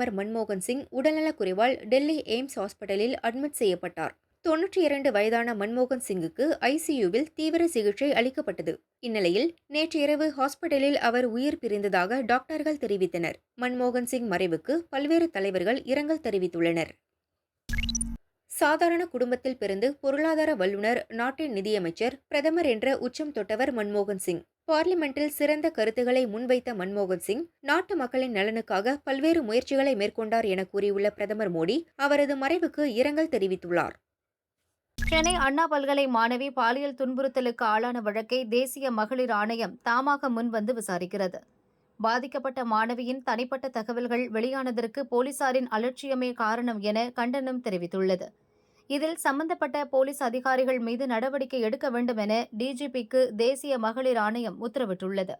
பிரதமர் மன்மோகன் சிங் உடல்நலக்குறைவால் டெல்லி எய்ம்ஸ் ஹாஸ்பிட்டலில் அட்மிட் செய்யப்பட்டார். தொன்னூற்றி இரண்டு வயதான மன்மோகன் சிங்குக்கு ஐசியூவில் தீவிர சிகிச்சை அளிக்கப்பட்டது. இந்நிலையில் நேற்று இரவு ஹாஸ்பிட்டலில் அவர் உயிர் பிரிந்ததாக டாக்டர்கள் தெரிவித்தனர். மன்மோகன் சிங் மறைவுக்கு பல்வேறு தலைவர்கள் இரங்கல் தெரிவித்துள்ளனர். சாதாரண குடும்பத்தில் பிறந்து பொருளாதார வல்லுநர் நாட்டின் நிதியமைச்சர் பிரதமர் என்ற உச்சம் தொட்டவர் மன்மோகன் சிங். பார்லிமெண்டில் சிறந்த கருத்துக்களை முன்வைத்த மன்மோகன் சிங் நாட்டு மக்களின் நலனுக்காக பல்வேறு முயற்சிகளை மேற்கொண்டார் என கூறியுள்ள பிரதமர் மோடி அவரது மறைவுக்கு இரங்கல் தெரிவித்துள்ளார். சென்னை அண்ணா பல்கலை மாணவி பாலியல் துன்புறுத்தலுக்கு ஆளான வழக்கை தேசிய மகளிர் ஆணையம் தாமாக முன்வந்து விசாரிக்கிறது. பாதிக்கப்பட்ட மாணவியின் தனிப்பட்ட தகவல்கள் வெளியானதற்கு போலீசாரின் அலட்சியமே காரணம் என கண்டனம் தெரிவித்துள்ளது. இதில் சம்பந்தப்பட்ட போலீஸ் அதிகாரிகள் மீது நடவடிக்கை எடுக்க வேண்டும் என டிஜிபிக்கு தேசிய மகளிர் ஆணையம் உத்தரவிட்டுள்ளது.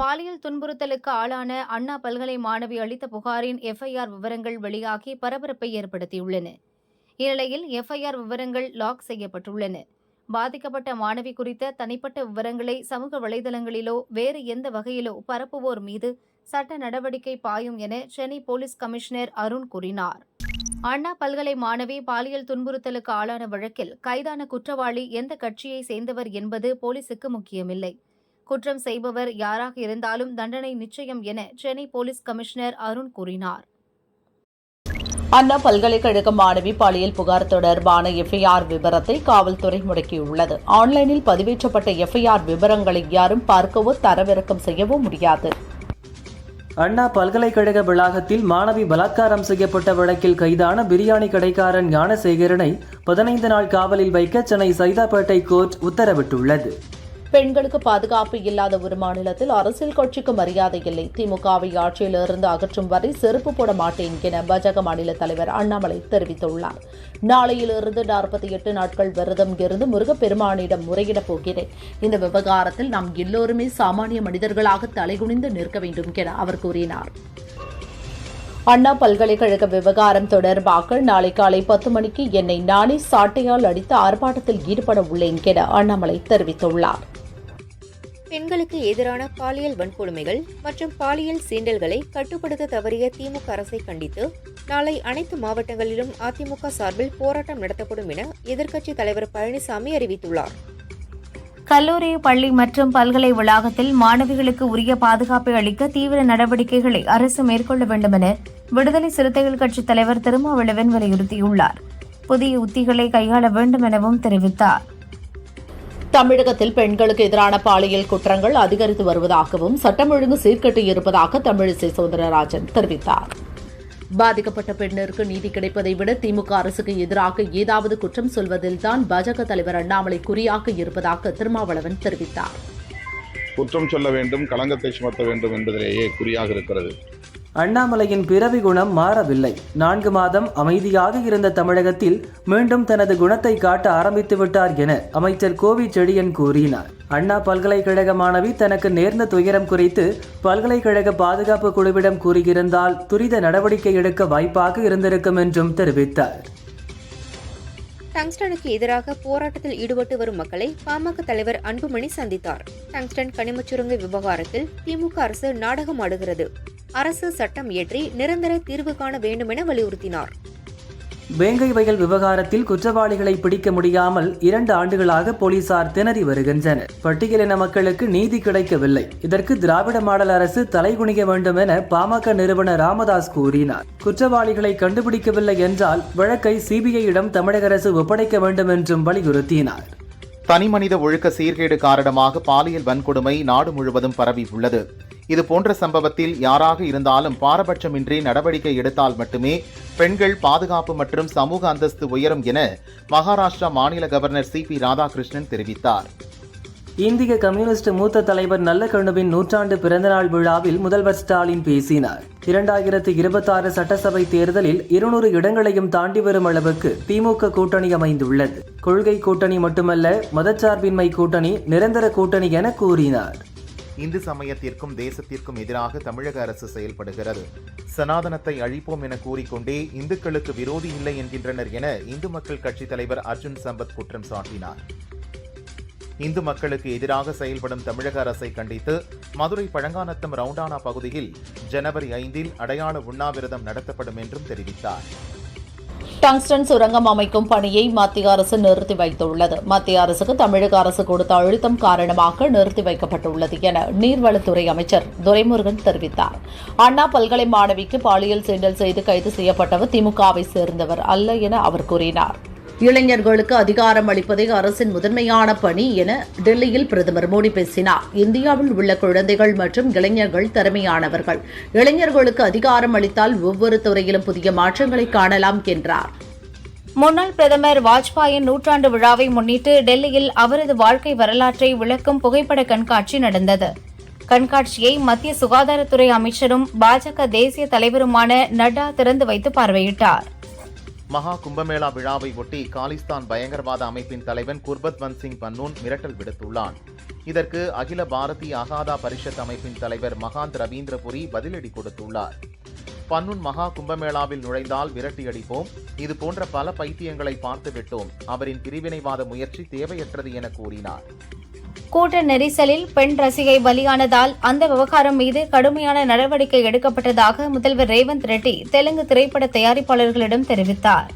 பாலியல் துன்புறுத்தலுக்கு ஆளான அண்ணா பல்கலை மாணவி அளித்த புகாரின் எஃப்ஐஆர் விவரங்கள் வெளியாகி பரபரப்பை ஏற்படுத்தியுள்ளன. இந்நிலையில் எஃப்ஐஆர் விவரங்கள் லாக் செய்யப்பட்டுள்ளன. பாதிக்கப்பட்ட மாணவி குறித்த தனிப்பட்ட விவரங்களை சமூக வலைதளங்களிலோ வேறு எந்த வகையிலோ பரப்புவோர் மீது சட்ட நடவடிக்கை பாயும் என சென்னை போலீஸ் கமிஷனர் அருண் கூறினார். அண்ணா பல்கலை மாணவி பாலியல் துன்புறுத்தலுக்கு ஆளான வழக்கில் கைதான குற்றவாளி எந்த கட்சியை சேர்ந்தவர் என்பது போலீசுக்கு முக்கியமில்லை. குற்றம் செய்பவர் யாராக இருந்தாலும் தண்டனை நிச்சயம் என சென்னை போலீஸ் கமிஷனர் அருண் கூறினார். அண்ணா பல்கலைக்கழக மாணவி பாலியல் புகார் தொடர்பான எஃப்ஐஆர் விவரத்தை காவல்துறை முடக்கியுள்ளது. ஆன்லைனில் பதிவேற்றப்பட்ட எஃப்ஐஆர் விவரங்களை யாரும் பார்க்கவோ தரவிறக்கம் செய்யவோ முடியாது. அண்ணா பல்கலைக்கழக வளாகத்தில் மாணவி பலாத்காரம் செய்யப்பட்ட வழக்கில் கைதான பிரியாணி கடைக்காரன் ஞானசேகரனை பதினைந்து நாள் காவலில் வைக்க சென்னை சைதாப்பேட்டை கோர்ட் உத்தரவிட்டுள்ளது. பெண்களுக்கு பாதுகாப்பு இல்லாத ஒரு மாநிலத்தில் அரசியல் கட்சிக்கு மரியாதை இல்லை. திமுகவை ஆட்சியிலிருந்து அகற்றும் வரை செருப்பு போட மாட்டேன் என பாஜக மாநில தலைவர் அண்ணாமலை தெரிவித்துள்ளார். நாளையிலிருந்து நாற்பத்தி எட்டு நாட்கள் விரதம் இருந்து முருகப்பெருமானிடம் முறையிடப் போகிறேன். இந்த விவகாரத்தில் நாம் எல்லோருமே சாமானிய மனிதர்களாக தலைகுனிந்து நிற்க வேண்டும் என அவர் கூறினார். அண்ணா பல்கலைக்கழக விவகாரம் தொடர்பாக நாளை காலை பத்து மணிக்கு என்னை நானே சாட்டையால் அடித்து ஆர்ப்பாட்டத்தில் ஈடுபட உள்ளேன் என அண்ணாமலை தெரிவித்துள்ளார். பெண்களுக்கு எதிரான பாலியல் வன்கொடுமைகள் மற்றும் பாலியல் சீண்டல்களை கட்டுப்படுத்த தவறிய திமுக அரசை கண்டித்து நாளை அனைத்து மாவட்டங்களிலும் அதிமுக சார்பில் போராட்டம் நடத்தப்படும் என எதிர்க்கட்சித் தலைவர் பழனிசாமி அறிவித்துள்ளார். கல்லூரி பள்ளி மற்றும் பல்கலை வளாகத்தில் மாணவிகளுக்கு உரிய பாதுகாப்பை அளிக்க தீவிர நடவடிக்கைகளை அரசு மேற்கொள்ள வேண்டும் என விடுதலை சிறுத்தைகள் கட்சித் தலைவர் திருமாவளவன் வலியுறுத்தியுள்ளார். புதிய உத்திகளை கையாள வேண்டும் எனவும் தெரிவித்தார். தமிழகத்தில் பெண்களுக்கு எதிரான பாலியல் குற்றங்கள் அதிகரித்து வருவதாகவும் சட்டம் ஒழுங்கு சீர்கெட்டு இருப்பதாக தமிழிசை சவுந்தரராஜன் தெரிவித்தார். பாதிக்கப்பட்ட பெண்ணிற்கு நீதி கிடைப்பதை விட திமுக அரசுக்கு எதிராக ஏதாவது குற்றம் சொல்வதில்தான் பாஜக தலைவர் அண்ணாமலை குறியாக இருப்பதாக திருமாவளவன் தெரிவித்தார். குற்றம் சொல்ல வேண்டும் களங்கத்தை சுமத்த வேண்டும் என்பதிலேயே குறியாக இருக்கிறது. அண்ணாமலையின் பிறவி குணம் மாறவில்லை. நான்கு மாதம் அமைதியாக இருந்த தமிழகத்தில் மீண்டும் தனது குணத்தை காட்ட ஆரம்பித்து விட்டார் என அமைச்சர் கோவி செடியன் கூறினார். அண்ணா பல்கலைக்கழக மாணவி தனக்கு நேர்ந்த துயரம் குறித்து பல்கலைக்கழக பாதுகாப்பு குழுவிடம் கூறியிருந்தால் துரித நடவடிக்கை எடுக்க வாய்ப்பாக இருந்திருக்கும் என்றும் தெரிவித்தார். டங்ஸ்டனுக்கு எதிராக போராட்டத்தில் ஈடுபட்டு வரும் மக்களை பாமக தலைவர் அன்புமணி சந்தித்தார். டங்ஸ்டன் கனிமச் சுரங்க விவகாரத்தில் திமுக அரசு நாடகம் ஆடுகிறது. அரசு சட்டம் இயற்றி நிரந்தர தீர்வு காண வேண்டும் என வலியுறுத்தினார். வேங்கை வயல் விவகாரத்தில் குற்றவாளிகளை பிடிக்க முடியாமல் இரண்டு ஆண்டுகளாக போலீசார் திணறி வருகின்றனர். பட்டியலின மக்களுக்கு நீதி கிடைக்கவில்லை. இதற்கு திராவிட மாடல் அரசு தலைகுனிய வேண்டும் என பாமக நிறுவனர் ராமதாஸ் கூறினார். குற்றவாளிகளை கண்டுபிடிக்கவில்லை என்றால் வழக்கை சிபிஐயிடம் தமிழக அரசு ஒப்படைக்க வேண்டும் என்றும் வலியுறுத்தினார். தனிமனித ஒழுக்க சீர்கேடு காரணமாக பாலியல் வன்கொடுமை நாடு முழுவதும் பரவி உள்ளது. இது போன்ற சம்பவத்தில் யாராக இருந்தாலும் பாரபட்சமின்றி நடவடிக்கை எடுத்தால் மட்டுமே பெண்கள் பாதுகாப்பு மற்றும் சமூக அந்தஸ்து உயரும் என மகாராஷ்டிரா மாநில கவர்னர் சி பி ராதாகிருஷ்ணன் தெரிவித்தார். இந்திய கம்யூனிஸ்ட் மூத்த தலைவர் நல்லகண்ணுவின் நூற்றாண்டு பிறந்தநாள் விழாவில் முதல்வர் ஸ்டாலின் பேசினார். இரண்டாயிரத்து இருபத்தாறு சட்டசபை தேர்தலில் இருநூறு இடங்களையும் தாண்டி வரும் அளவுக்கு திமுக கூட்டணி அமைந்துள்ளது. கொள்கை கூட்டணி மட்டுமல்ல மதச்சார்பின்மை கூட்டணி நிரந்தர கூட்டணி என கூறினார். இந்து சமயத்திற்கும் தேசத்திற்கும் எதிராக தமிழக அரசு செயல்படுகிறது. சனாதனத்தை அழிப்போம் என கூறிக்கொண்டே இந்துக்களுக்கு விரோதி இல்லை என்கின்றனர் என இந்து மக்கள் கட்சித் தலைவர் அர்ஜுன் சம்பத் குற்றம் சாட்டினார். இந்து மக்களுக்கு எதிராக செயல்படும் தமிழக அரசை கண்டித்து மதுரை பழங்கானத்தம் ரவுண்டானா பகுதியில் ஜனவரி ஐந்தில் அடையாள உண்ணாவிரதம் நடத்தப்படும் என்றும் தெரிவித்தார். டங்ஸ்டன் சுரங்கம் அமைக்கும் பணியை மத்திய அரசு நிறுத்தி வைத்துள்ளது. மத்திய அரசுக்கு தமிழக அரசு கொடுத்த அழுத்தம் காரணமாக நிறுத்தி வைக்கப்பட்டுள்ளது என நீர்வளத்துறை அமைச்சர் துரைமுருகன் தெரிவித்தார். அண்ணா பல்கலை மாணவிக்கு பாலியல் சீண்டல் செய்து கைது செய்யப்பட்டவர் திமுகவை சேர்ந்தவர் அல்ல என அவர் கூறினார். இளைஞர்களுக்கு அதிகாரம் அளிப்பதே அரசின் முதன்மையான பணி என டெல்லியில் பிரதமர் மோடி பேசினார். இந்தியாவில் உள்ள குழந்தைகள் மற்றும் இளைஞர்கள் திறமையானவர்கள். இளைஞர்களுக்கு அதிகாரம் அளித்தால் ஒவ்வொரு துறையிலும் புதிய மாற்றங்களை காணலாம் என்றார். முன்னாள் பிரதமர் வாஜ்பாயின் நூற்றாண்டு விழாவை முன்னிட்டு டெல்லியில் அவரது வாழ்க்கை வரலாற்றை விளக்கும் புகைப்பட கண்காட்சி நடந்தது. கண்காட்சியை மத்திய சுகாதாரத்துறை அமைச்சரும் பாஜக தேசிய தலைவருமான நட்டா திறந்து வைத்து பார்வையிட்டார். மகா கும்பமேளா விழாவை ஒட்டி காலிஸ்தான் பயங்கரவாத அமைப்பின் தலைவன் குர்பத்வந்த் சிங் பன்னூன் மிரட்டல் விடுத்துள்ளான். இதற்கு அகில பாரதிய அகாதா பரிஷத் அமைப்பின் தலைவர் மகாந்த் ரவீந்திரபுரி பதிலடி கொடுத்துள்ளார். பன்னூன் மகா கும்பமேளாவில் நுழைந்தால் விரட்டியடிப்போம். இது போன்ற பல பைத்தியங்களை பார்த்துவிட்டோம். அவரின் பிரிவினைவாத முயற்சி தேவையற்றது என கூறினார். கூட்ட நெரிசலில் பெண் ரசிகை பலியானதால் அந்த விவகாரம் மீது கடுமையான நடவடிக்கை எடுக்கப்பட்டதாக முதல்வர் ரேவந்த் ரெட்டி தெலுங்கு திரைப்பட தயாரிப்பாளர்களிடம் தெரிவித்தார்.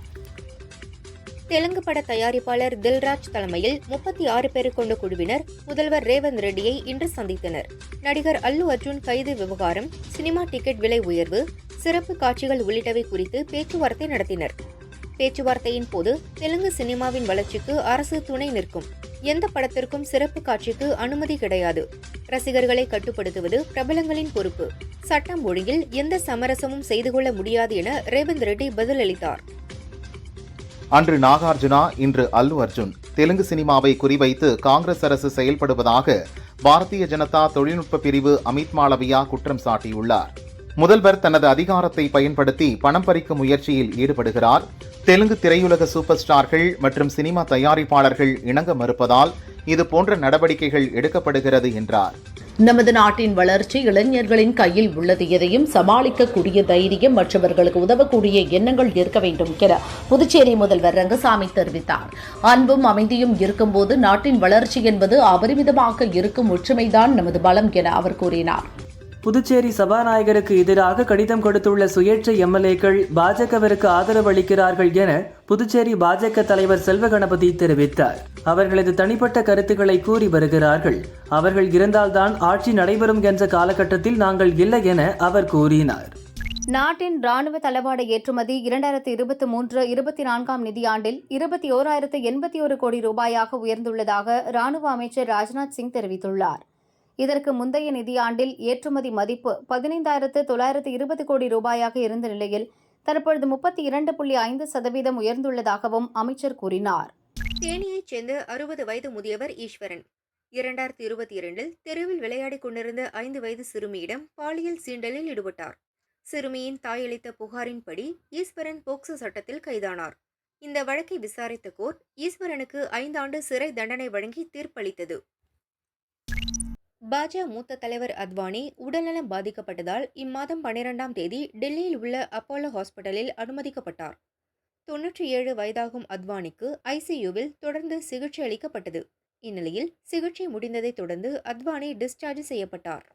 தெலுங்கு பட தயாரிப்பாளர் தில்ராஜ் தலைமையில் முப்பத்தி ஆறு பேர் கொண்ட குழுவினர் முதல்வர் ரேவந்த் ரெட்டியை இன்று சந்தித்தனர். நடிகர் அல்லு அர்ஜுன் கைது விவகாரம் சினிமா டிக்கெட் விலை உயர்வு சிறப்பு காட்சிகள் உள்ளிட்டவை குறித்து பேச்சுவார்த்தை நடத்தினர். பேச்சுவார்த்தையின் போது தெலுங்கு சினிமாவின் வளர்ச்சிக்கு அரசு துணை நிற்கும். எந்த படத்திற்கும் சிறப்பு காட்சிக்கு அனுமதி கிடையாது. ரசிகர்களை கட்டுப்படுத்துவது பிரபலங்களின் பொறுப்பு. சட்டம் ஒழுங்கில் எந்த சமரசமும் செய்து கொள்ள முடியாது என ரேவந்த் ரெட்டி பதிலளித்தார். அன்று நாகார்ஜுனா இன்று அல்லு அர்ஜுன். தெலுங்கு சினிமாவை குறிவைத்து காங்கிரஸ் அரசு செயல்படுவதாக பாரதிய ஜனதா தொழில்நுட்ப பிரிவு அமித் மாளவியா குற்றம் சாட்டியுள்ளார். முதல்வர் தனது அதிகாரத்தை பயன்படுத்தி பணம் பறிக்கும் முயற்சியில் ஈடுபடுகிறார். தெலுங்கு திரையுலக சூப்பர் ஸ்டார்கள் மற்றும் சினிமா தயாரிப்பாளர்கள் இணங்க மறுப்பதால் இது போன்ற நடவடிக்கைகள் எடுக்கப்படுகிறது என்றார். நமது நாட்டின் வளர்ச்சி இளைஞர்களின் கையில் உள்ளது எதையும் சமாளிக்கக்கூடிய தைரியம் மற்றவர்களுக்கு உதவக்கூடிய எண்ணங்கள் இருக்க வேண்டும் என புதுச்சேரி முதல்வர் ரங்கசாமி தெரிவித்தார். அன்பும் அமைதியும் இருக்கும்போது நாட்டின் வளர்ச்சி என்பது அபரிமிதமாக இருக்கும் ஒற்றுமைதான் நமது பலம் என அவர் கூறினார். புதுச்சேரி சபாநாயகருக்கு எதிராக கடிதம் கொடுத்துள்ள சுயேட்சை எம்எல்ஏக்கள் பாஜகவிற்கு ஆதரவு அளிக்கிறார்கள் என புதுச்சேரி பாஜக தலைவர் செல்வ கணபதி தெரிவித்தார். அவர்களது தனிப்பட்ட கருத்துக்களை கூறி வருகிறார்கள். அவர்கள் இருந்தால்தான் ஆட்சி நடைபெறும் என்ற காலகட்டத்தில் நாங்கள் இல்லை என அவர் கூறினார். நாட்டின் ராணுவ தளவாட ஏற்றுமதி இரண்டாயிரத்து இருபத்தி மூன்று இருபத்தி நான்காம் நிதியாண்டில் இருபத்தி ஓராயிரத்து எண்பத்தி ஒரு கோடி ரூபாயாக உயர்ந்துள்ளதாக ராணுவ அமைச்சர் ராஜ்நாத் சிங் தெரிவித்துள்ளார். இதற்கு முந்தைய நிதியாண்டில் ஏற்றுமதி மதிப்பு பதினைந்தாயிரத்து தொள்ளாயிரத்து இருபது கோடி ரூபாயாக இருந்த நிலையில் தற்பொழுது முப்பத்தி இரண்டு புள்ளி ஐந்து சதவீதம் உயர்ந்துள்ளதாகவும் அமைச்சர் கூறினார். தேனியைச் சேர்ந்த அறுபது வயது முதியவர் ஈஸ்வரன். இரண்டாயிரத்தி இருபத்தி இரண்டில் தெருவில் விளையாடிக் கொண்டிருந்த ஐந்து வயது சிறுமியிடம் பாலியல் சீண்டலில் ஈடுபட்டார். சிறுமியின் தாயளித்த புகாரின்படி ஈஸ்வரன் போக்சோ சட்டத்தில் கைதானார். இந்த வழக்கை விசாரித்த கோர்ட் ஈஸ்வரனுக்கு ஐந்தாண்டு சிறை தண்டனை வழங்கி தீர்ப்பளித்தது. பாஜ மூத்த தலைவர் அத்வானி உடல்நலம் பாதிக்கப்பட்டதால் இம்மாதம் பன்னிரெண்டாம் தேதி டெல்லியில் உள்ள அப்போலோ ஹாஸ்பிட்டலில் அனுமதிக்கப்பட்டார். தொன்னூற்றி ஏழு வயதாகும் அத்வானிக்கு ஐசியூவில் தொடர்ந்து சிகிச்சை அளிக்கப்பட்டது. இந்நிலையில் சிகிச்சை முடிந்ததைத் தொடர்ந்து அத்வானி டிஸ்சார்ஜ் செய்யப்பட்டார்.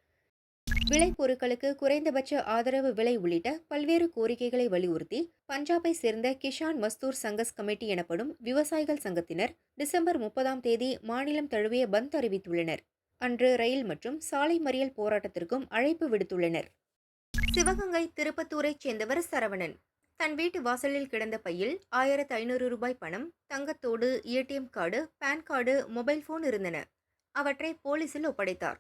விளைபொருட்களுக்கு குறைந்தபட்ச ஆதரவு விலை உள்ளிட்ட பல்வேறு கோரிக்கைகளை வலியுறுத்தி பஞ்சாபை சேர்ந்த கிஷான் மஸ்தூர் சங்கஸ் கமிட்டி எனப்படும் விவசாயிகள் சங்கத்தினர் டிசம்பர் முப்பதாம் தேதி மாநிலம் தழுவிய பந்த் அறிவித்துள்ளனர். அன்று ரயில் மற்றும் சாலை மறியல் போராட்டத்திற்கும் அழைப்பு விடுத்துள்ளனர். சிவகங்கை திருப்பத்தூரைச் சேர்ந்தவர் சரவணன். தன் வீட்டு வாசலில் கிடந்த பையில் ஆயிரத்து ஐநூறு ரூபாய் பணம் தங்கத்தோடு ATM card PAN card mobile phone இருந்தன. அவற்றை போலீசில் ஒப்படைத்தார்.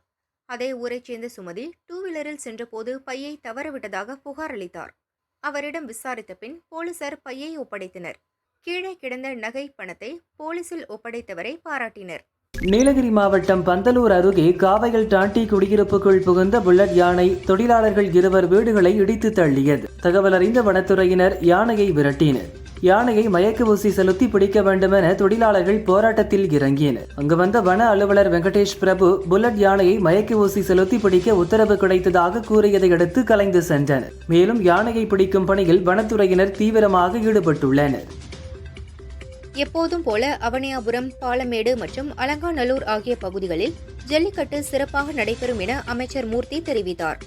அதே ஊரைச் சேர்ந்த சுமதி டூ வீலரில் சென்றபோது பையை தவறவிட்டதாக புகார் அளித்தார். அவரிடம் விசாரித்த பின் போலீசார் பையை ஒப்படைத்தனர். கீழே கிடந்த நகை பணத்தை போலீசில் ஒப்படைத்தவரை பாராட்டினர். நீலகிரி மாவட்டம் பந்தலூர் அருகே காவையில் டாண்டி குடியிருப்புக்குள் புகுந்த புல்லட் யானை தொழிலாளர்கள் இருவர் வீடுகளை இடித்து தள்ளியது. தகவல் அறிந்த வனத்துறையினர் யானையை விரட்டினர். யானையை மயக்க ஊசி செலுத்தி பிடிக்க வேண்டுமென தொழிலாளர்கள் போராட்டத்தில் இறங்கினர். அங்கு வந்த வன அலுவலர் வெங்கடேஷ் பிரபு புல்லட் யானையை மயக்க ஊசி செலுத்தி பிடிக்க உத்தரவு கிடைத்ததாக கூறியதை அடுத்து கலைந்து சென்றனர். மேலும் யானையை பிடிக்கும் பணியில் வனத்துறையினர் தீவிரமாக ஈடுபட்டுள்ளனர். எப்போதும் போல அவனியாபுரம் பாலமேடு மற்றும் அலங்காநல்லூர் ஆகிய பகுதிகளில் ஜல்லிக்கட்டு சிறப்பாக நடைபெறும் என அமைச்சர் மூர்த்தி தெரிவித்தார்.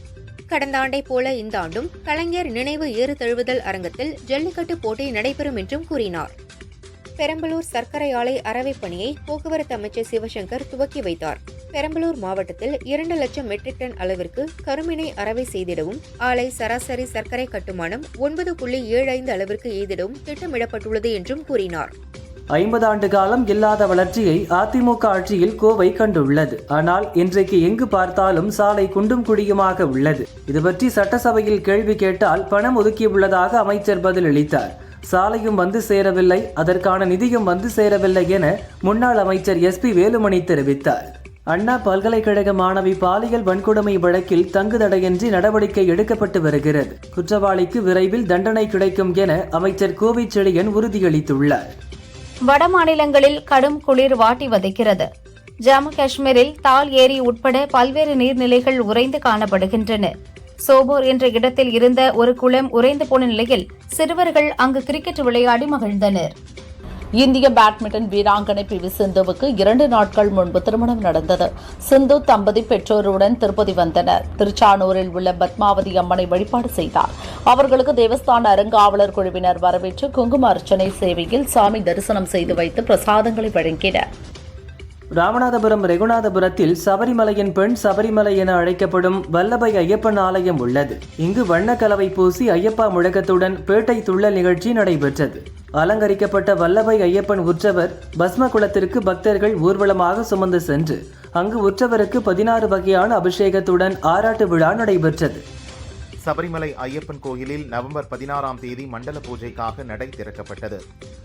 கடந்த ஆண்டை போல இந்த ஆண்டும் கலைஞர் நினைவு ஏறு தழுவுதல் அரங்கத்தில் ஜல்லிக்கட்டு போட்டி நடைபெறும் என்றும் கூறினார். பெரம்பலூர் சர்க்கரை ஆலை அறவை பணியை போக்குவரத்து அமைச்சர் சிவசங்கர் துவக்கி வைத்தார். பெரம்பலூர் மாவட்டத்தில் இரண்டு லட்சம் மெட்ரிக் டன் அளவிற்கு கருமினை அறவை செய்திடவும் ஆலை சராசரி சர்க்கரை கட்டுமானம் ஒன்பது புள்ளி ஏழு ஐந்து அளவிற்கு எய்திடவும் திட்டமிடப்பட்டுள்ளது என்றும் கூறினார். ஐம்பது ஆண்டு காலம் இல்லாத வளர்ச்சியை அதிமுக ஆட்சியில் கோவை கண்டுள்ளது. ஆனால் இன்றைக்கு எங்கு பார்த்தாலும் சாலை குண்டும் குழியுமாக உள்ளது. இது பற்றி சட்டசபையில் கேள்வி கேட்டால் பணம் ஒதுக்கியுள்ளதாக அமைச்சர் பதிலளித்தார். சாலையும் வந்து சேரவில்லை அதற்கான நிதியும் வந்து சேரவில்லை என முன்னாள் அமைச்சர் எஸ் பி வேலுமணி தெரிவித்தார். அண்ணா பல்கலைக்கழக மாணவி பாலியல் வன்கொடுமை வழக்கில் தங்குதடையின்றி நடவடிக்கை எடுக்கப்பட்டு வருகிறது. குற்றவாளிக்கு விரைவில் தண்டனை கிடைக்கும் என அமைச்சர் கோவை செழியன் உறுதியளித்துள்ளார். வட மாநிலங்களில் கடும் குளிர் வாட்டி வதைக்கிறது. ஜம்மு காஷ்மீரில் தால் ஏரி உட்பட பல்வேறு நீர்நிலைகள் உறைந்து காணப்படுகின்றன. சோபோர் என்ற இடத்தில் இருந்த ஒரு குளம் உறைந்து போன நிலையில் சிறுவர்கள் அங்கு கிரிக்கெட் விளையாடி மகிழ்ந்தனர். இந்திய பேட்மிண்டன் வீராங்கனை பி வி சிந்துவுக்கு இரண்டு நாட்கள் முன்பு திருமணம் நடந்தது. சிந்து தம்பதி பெற்றோருடன் திருப்பதி வந்தனர். திருச்சானூரில் உள்ள பத்மாவதி அம்மனை வழிபாடு செய்தார். அவர்களுக்கு தேவஸ்தான அருங்காவலர் குழுவினர் வரவேற்று குங்கும அர்ச்சனை சேவையில் சாமி தரிசனம் செய்து வைத்து பிரசாதங்களை வழங்கினர். ராமநாதபுரம் ரெகுநாதபுரத்தில் சபரிமலையின் பெண் சபரிமலை என அழைக்கப்படும் வல்லபை ஐயப்பன் ஆலயம் உள்ளது. இங்கு வண்ணக்கலவை பூசி ஐயப்பா முழக்கத்துடன் பேட்டை துள்ளல் நிகழ்ச்சி நடைபெற்றது. அலங்கரிக்கப்பட்ட வல்லபை ஐயப்பன் உற்சவர் பஸ்ம குளத்திற்கு பக்தர்கள் ஊர்வலமாக சுமந்து சென்று அங்கு உற்சவருக்கு பதினாறு வகையான அபிஷேகத்துடன் ஆராட்டு விழா நடைபெற்றது. சபரிமலை ஐயப்பன் கோயிலில் நவம்பர் பதினாறாம் தேதி மண்டல பூஜைக்காக நடை திறக்கப்பட்டது.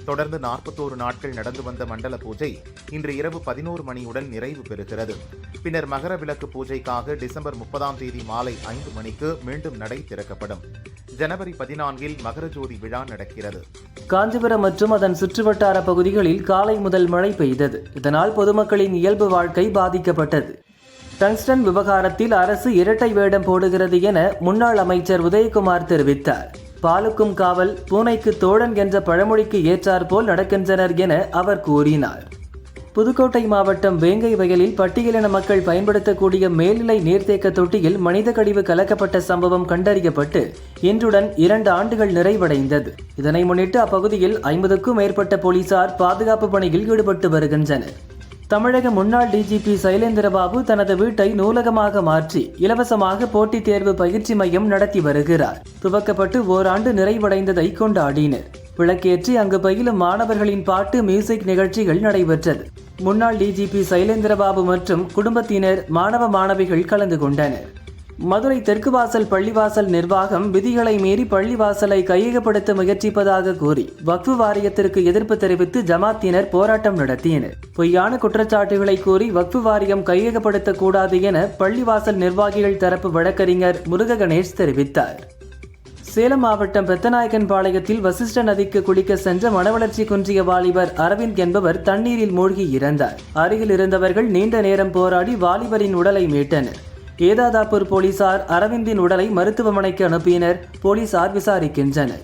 தொடர்ந்து நாற்பத்தோரு நாட்கள் நடந்து வந்த மண்டல பூஜை இன்று இரவு பதினோரு மணியுடன் நிறைவு பெறுகிறது. பின்னர் மகர விளக்கு பூஜைக்காக டிசம்பர் முப்பதாம் தேதி மாலை ஐந்து மணிக்கு மீண்டும் நடை திறக்கப்படும். ஜனவரி பதினான்கில் மகர ஜோதி விழா நடக்கிறது. காஞ்சிபுரம் மற்றும் அதன் சுற்றுவட்டார பகுதிகளில் காலை முதல் மழை பெய்தது. இதனால் பொதுமக்களின் இயல்பு வாழ்க்கை பாதிக்கப்பட்டது. டங்ஸ்டன் விவகாரத்தில் அரசு இரட்டை வேடம் போடுகிறது என முன்னாள் அமைச்சர் உதயகுமார் தெரிவித்தார். பாலுக்கும் காவல் பூனைக்கு தோழன் என்ற பழமொழிக்கு ஏற்றாற்போல் நடக்கின்றனர் என அவர் கூறினார். புதுக்கோட்டை மாவட்டம் வேங்கை வயலில் பட்டியலின மக்கள் பயன்படுத்தக்கூடிய மேல்நிலை நீர்த்தேக்க தொட்டியில் மனித கழிவு கலக்கப்பட்ட சம்பவம் கண்டறியப்பட்டு இன்றுடன் இரண்டு ஆண்டுகள் நிறைவடைந்தது. இதனை முன்னிட்டு அப்பகுதியில் ஐம்பதுக்கும் மேற்பட்ட போலீசார் பாதுகாப்பு பணியில் ஈடுபட்டு வருகின்றனர். தமிழக முன்னாள் டிஜிபி சைலேந்திரபாபு தனது வீட்டை நூலகமாக மாற்றி இலவசமாக போட்டித் தேர்வு பயிற்சி மையம் நடத்தி வருகிறார். துவக்கப்பட்டு ஓராண்டு நிறைவடைந்ததை கொண்டாடினர். விளக்கேற்றி அங்கு பயிலும் மாணவர்களின் பாட்டு மியூசிக் நிகழ்ச்சிகள் நடைபெற்றது. முன்னாள் டிஜிபி சைலேந்திரபாபு மற்றும் குடும்பத்தினர் மாணவ மாணவிகள் கலந்து கொண்டனர். மதுரை தெற்கு வாசல் பள்ளிவாசல் நிர்வாகம் விதிகளை மீறி பள்ளிவாசலை கையகப்படுத்த முயற்சிப்பதாக கூறி வக்ஃபு வாரியத்திற்கு எதிர்ப்பு தெரிவித்து ஜமாத்தினர் போராட்டம் நடத்தினர். பொய்யான குற்றச்சாட்டுகளை கூறி வக்ஃபு வாரியம் கையகப்படுத்தக்கூடாது என பள்ளிவாசல் நிர்வாகிகள் தரப்பு வழக்கறிஞர் முருக கணேஷ் தெரிவித்தார். சேலம் மாவட்டம் பெத்தநாயக்கன் பாளையத்தில் வசிஷ்ட நதிக்கு குளிக்க சென்ற மனவளர்ச்சி குன்றிய வாலிபர் அரவிந்த் என்பவர் தண்ணீரில் மூழ்கி இறந்தார். அருகில் இருந்தவர்கள் நீண்ட நேரம் போராடி வாலிபரின் உடலை மீட்டனர். ஏதாதாப்பூர் போலீசார் அரவிந்தின் உடலை மருத்துவமனைக்கு அனுப்பினர். போலீசார் விசாரிக்கின்றனர்.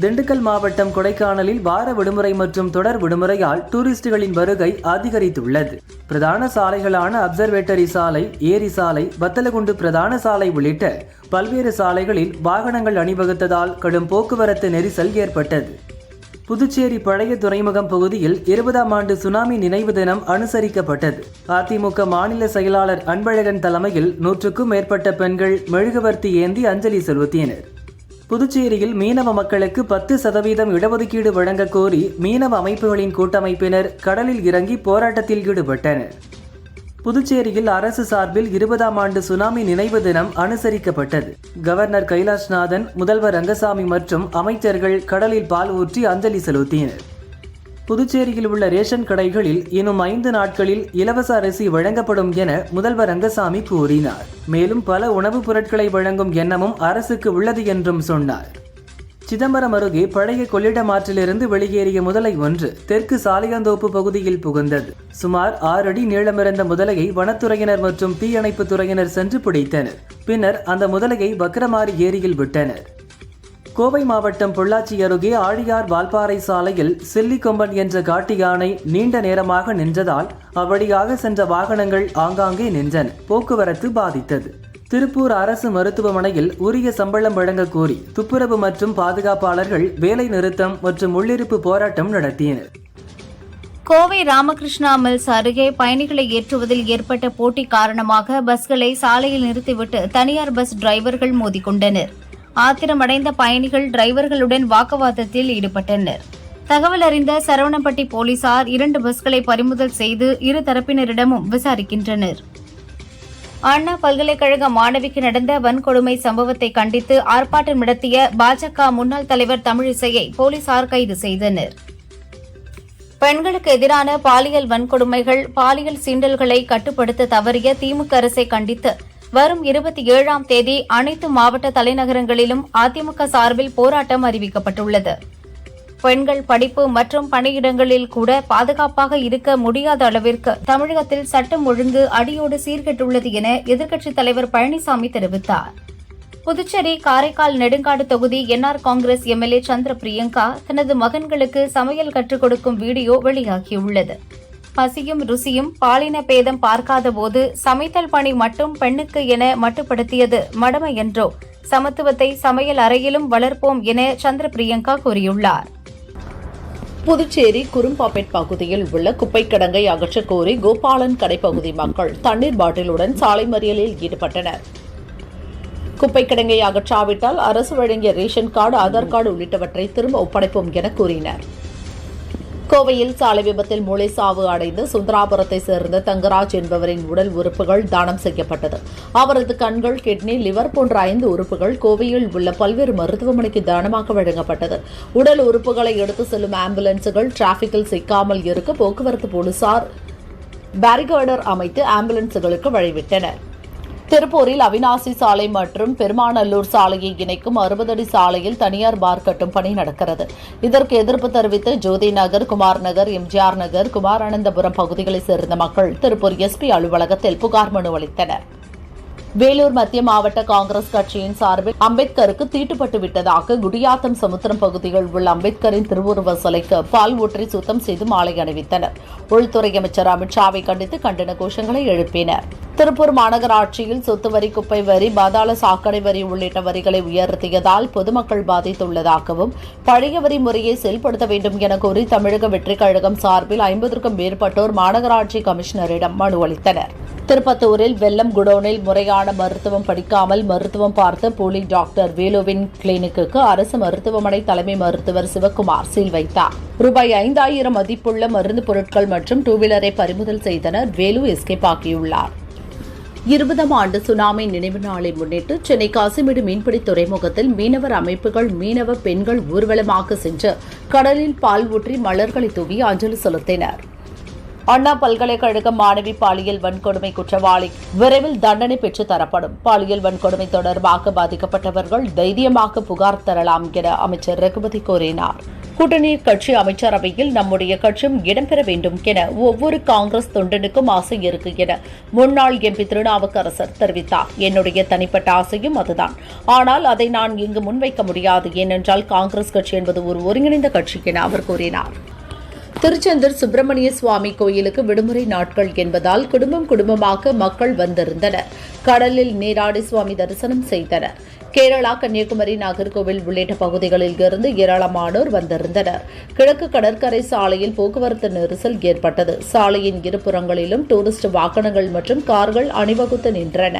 திண்டுக்கல் மாவட்டம் கொடைக்கானலில் வார விடுமுறை மற்றும் தொடர் விடுமுறையால் டூரிஸ்டுகளின் வருகை அதிகரித்துள்ளது. பிரதான சாலைகளான அப்சர்வேட்டரி சாலை ஏரி சாலை வத்தலகுண்டு பிரதான சாலை உள்ளிட்ட பல்வேறு சாலைகளில் வாகனங்கள் அணிவகுத்ததால் கடும் போக்குவரத்து நெரிசல் ஏற்பட்டது. புதுச்சேரி பழைய துறைமுகம் பகுதியில் இருபதாம் ஆண்டு சுனாமி நினைவு தினம் அனுசரிக்கப்பட்டது. அதிமுக மாநில செயலாளர் அன்பழகன் தலைமையில் நூற்றுக்கும் மேற்பட்ட பெண்கள் மெழுகுவர்த்தி ஏந்தி அஞ்சலி செலுத்தினர். புதுச்சேரியில் மீனவ மக்களுக்கு பத்து சதவீதம் இடஒதுக்கீடு வழங்க கோரி மீனவ அமைப்புகளின் கூட்டமைப்பினர் கடலில் இறங்கி போராட்டத்தில் ஈடுபட்டனர். புதுச்சேரியில் அரசு சார்பில் இருபதாம் ஆண்டு சுனாமி நினைவு தினம் அனுசரிக்கப்பட்டது. கவர்னர் கைலாஷ்நாதன் முதல்வர் ரங்கசாமி மற்றும் அமைச்சர்கள் கடலில் பால் ஊற்றி அஞ்சலி செலுத்தினர். புதுச்சேரியில் உள்ள ரேஷன் கடைகளில் இன்னும் ஐந்து நாட்களில் இலவச அரிசி வழங்கப்படும் என முதல்வர் ரங்கசாமி கூறினார். மேலும் பல உணவுப் பொருட்களை வழங்கும் எண்ணமும் அரசுக்கு உள்ளது என்றும் சொன்னார். சிதம்பரம் அருகே பழைய கொள்ளிடம் ஆற்றிலிருந்து வெளியேறிய முதலை ஒன்று தெற்கு சாலியாந்தோப்பு பகுதியில் புகுந்தது. சுமார் ஆறு அடி நீளமிருந்த முதலையை வனத்துறையினர் மற்றும் தீயணைப்புத் துறையினர் சென்று பிடித்தனர். பின்னர் அந்த முதலையை பக்கரமாரி ஏரியில் விட்டனர். கோவை மாவட்டம் பொள்ளாச்சி அருகே ஆழியார் வால்பாறை சாலையில் சில்லிக்கொம்பன் என்ற காட்டு யானை நீண்ட நேரமாக நின்றதால் அவ்வழியாக சென்ற வாகனங்கள் ஆங்காங்கே நின்றன. போக்குவரத்து பாதித்தது. திருப்பூர் அரசு மருத்துவமனையில் உரிய சம்பளம் வழங்க கோரி துப்புரவு மற்றும் பாதுகாப்பாளர்கள் வேலை நிறுத்தம் மற்றும் உள்ளிருப்பு போராட்டம் நடத்தினர். கோவை ராமகிருஷ்ணா மில்ஸ் அருகே பயணிகளை ஏற்றுவதில் ஏற்பட்ட போட்டி காரணமாக பஸ்களை சாலையில் நிறுத்திவிட்டு தனியார் பஸ் டிரைவர்கள் மோதிக்கொண்டனர். ஆத்திரமடைந்த பயணிகள் டிரைவர்களுடன் வாக்குவாதத்தில் ஈடுபட்டனர். தகவல் அறிந்த சரவணப்பட்டி போலீசார் இரண்டு பஸ்களை பறிமுதல் செய்து இரு தரப்பினரிடமும் விசாரிக்கின்றனர். அண்ணா பல்கலைக்கழக மாணவிக்கு நடந்த வன்கொடுமை சம்பவத்தை கண்டித்து ஆர்ப்பாட்டம் நடத்திய பாஜக முன்னாள் தலைவர் தமிழிசையை போலீசார் கைது செய்தனர். பெண்களுக்கு எதிரான பாலியல் வன்கொடுமைகள் பாலியல் சீண்டல்களை கட்டுப்படுத்த தவறிய திமுக அரசை கண்டித்து வரும் இருபத்தி ஏழாம் தேதி அனைத்து மாவட்ட தலைநகரங்களிலும் அதிமுக சார்பில் போராட்டம் அறிவிக்கப்பட்டுள்ளது. பெண்கள் படிப்பு மற்றும் பணியிடங்களில் கூட பாதுகாப்பாக இருக்க முடியாத அளவிற்கு தமிழகத்தில் சட்டம் ஒழுங்கு அடியோடு சீர்கெட்டுள்ளது என எதிர்க்கட்சித் தலைவர் பழனிசாமி தெரிவித்தார். புதுச்சேரி காரைக்கால் நெடுங்காடு தொகுதி என்ஆர் காங்கிரஸ் எம்எல்ஏ சந்திர பிரியங்கா தனது மகன்களுக்கு சமையல் கற்றுக் கொடுக்கும் வீடியோ வெளியாகியுள்ளது. பசியும் ருசியும் பாலின பேதம் பார்க்காத போது சமைத்தல் பணி மட்டும் பெண்ணுக்கு என மட்டுப்படுத்தியது மடமை என்றோ சமத்துவத்தை சமையல் அறையிலும் வளர்ப்போம் என சந்திர பிரியங்கா கூறியுள்ளார். புதுச்சேரி குறும்பாப்பேட் பகுதியில் உள்ள குப்பை கிடங்கை அகற்றக் கோரி கோபாலன் கடைப்பகுதி மக்கள் தண்ணீர் பாட்டிலுடன் சாலை மறியலில் ஈடுபட்டனர். குப்பை கிடங்கை அகற்றாவிட்டால் அரசு வழங்கிய ரேஷன் கார்டு ஆதார் கார்டு உள்ளிட்டவற்றை திரும்ப ஒப்படைப்போம் என கூறினர். கோவையில் சாலை விபத்தில் மூளை சாவு அடைந்து சுந்தராபுரத்தை சேர்ந்த தங்கராஜ் என்பவரின் உடல் உறுப்புகள் தானம் செய்யப்பட்டது. அவரது கண்கள் கிட்னி லிவர் போன்ற ஐந்து உறுப்புகள் கோவையில் உள்ள பல்வேறு மருத்துவமனைக்கு தானமாக வழங்கப்பட்டது. உடல் உறுப்புகளை எடுத்து செல்லும் ஆம்புலன்ஸுகள் டிராபிக்கில் சிக்காமல் இருக்க போக்குவரத்து போலீசார் பேரிகார்டர் அமைத்து ஆம்புலன்ஸுகளுக்கு வழிவிட்டனர். திருப்பூரில் அவினாசி சாலை மற்றும் பெருமாநல்லூர் சாலையை இணைக்கும் அறுபது அடி சாலையில் தனியார் பார் கட்டும் பணி நடக்கிறது. இதற்கு எதிர்ப்பு தெரிவித்து ஜோதி நகர் குமார் நகர் எம்ஜிஆர் நகர் குமாரானந்தபுரம் பகுதிகளைச் சேர்ந்த மக்கள் திருப்பூர் எஸ்பி அலுவலகத்தில் புகார் மனு அளித்தனர். வேலூர் மத்திய மாவட்ட காங்கிரஸ் கட்சியின் சார்பில் அம்பேத்கருக்கு தீட்டுப்பட்டு விட்டதாக குடியாத்தம் சமுத்திரம் பகுதியில் உள்ள அம்பேத்கரின் திருவுருவ சிலைக்கு பால் ஊற்றி சுத்தம் செய்து மாலை அணிவித்தனர். உள்துறை அமைச்சர் அமித்ஷாவை கண்டித்து கண்டன கோஷங்களை எழுப்பினர். திருப்பூர் மாநகராட்சியில் சொத்து வரி குப்பை வரி பாதாள சாக்கடை வரி உள்ளிட்ட வரிகளை உயர்த்தியதால் பொதுமக்கள் பாதித்துள்ளதாகவும் பழைய வரி முறையை செயல்படுத்த வேண்டும் என கோரி தமிழக வெற்றிக் கழகம் சார்பில் ஐம்பதற்கும் மேற்பட்டோர் மாநகராட்சி கமிஷனரிடம் மனு அளித்தனர். திருப்பத்தூரில் வெள்ளம் குடோனில் முறையான மருத்துவம் படிக்காமல் மருத்துவம் பார்த்த போலி டாக்டர் வேலுவின் கிளினிக்கு அரசு மருத்துவமனை தலைமை மருத்துவர் சிவக்குமார் சீல் வைத்தார். ரூபாய் ஐந்தாயிரம் மதிப்புள்ள மருந்து பொருட்கள் மற்றும் டூ வீலரை பறிமுதல் செய்தனர். வேலு எஸ்கேப் ஆகியுள்ளார் இருபதாம் ஆண்டு சுனாமி நினைவு நாளை முன்னிட்டு சென்னை காசிமேடு மீன்பிடி துறைமுகத்தில் மீனவர் அமைப்புகள் மீனவ பெண்கள் ஊர்வலமாக சென்று கடலில் பால் ஊற்றி மலர்களை தூவி அஞ்சலி செலுத்தினர். அண்ணா பல்கலைக்கழக மாணவி பாலியல் வன்கொடுமை குற்றவாளி விரைவில் தண்டனை பெற்று தரப்படும். பாலியல் வன்கொடுமை தொடர்பாக பாதிக்கப்பட்டவர்கள் தைரியமாக புகார் தரலாம் என அமைச்சர் ரகுபதி கூறினார். கூட்டணி கட்சி அமைச்சரவையில் நம்முடைய கட்சியும் இடம்பெற வேண்டும் என ஒவ்வொரு காங்கிரஸ் தொண்டனுக்கும் ஆசை இருக்கு என முன்னாள் எம்பி திருநாவுக்கரசர் தெரிவித்தார். என்னுடைய தனிப்பட்ட ஆசையும் அதுதான். ஆனால் அதை நான் இங்கு முன்வைக்க முடியாது. ஏனென்றால் காங்கிரஸ் கட்சி என்பது ஒரு ஒருங்கிணைந்த கட்சி என அவர் கூறினார். திருச்செந்தூர் சுப்பிரமணிய சுவாமி கோயிலுக்கு விடுமுறை நாட்கள் என்பதால் குடும்பம் குடும்பமாக மக்கள் வந்திருந்தனர். கடலில் நீராடி சுவாமி தரிசனம் செய்தனர். கேரளா கன்னியாகுமரி நாகர்கோவில் உள்ளிட்ட பகுதிகளில் இருந்து ஏராளமானோர் வந்திருந்தனர். கிழக்கு கடற்கரை சாலையில் போக்குவரத்து நெரிசல் ஏற்பட்டது. சாலையின் இருபுறங்களிலும் டூரிஸ்ட் வாகனங்கள் மற்றும் கார்கள் அணிவகுத்து நின்றன.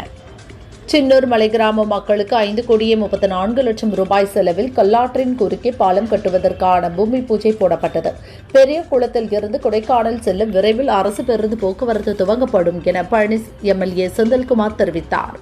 சின்னூர் மலை கிராம மக்களுக்கு ஐந்து கோடியே முப்பத்தி நான்கு லட்சம் ரூபாய் செலவில் கல்லாற்றின் குறுக்கே பாலம் கட்டுவதற்கான பூமி பூஜை போடப்பட்டது. பெரிய குளத்தில் இருந்து கொடைக்கானல் செல்லும் விரைவில் அரசு பேருந்து போக்குவரத்து துவங்கப்படும் என பழனி எம்எல்ஏ செந்தில்குமார் தெரிவித்தார்.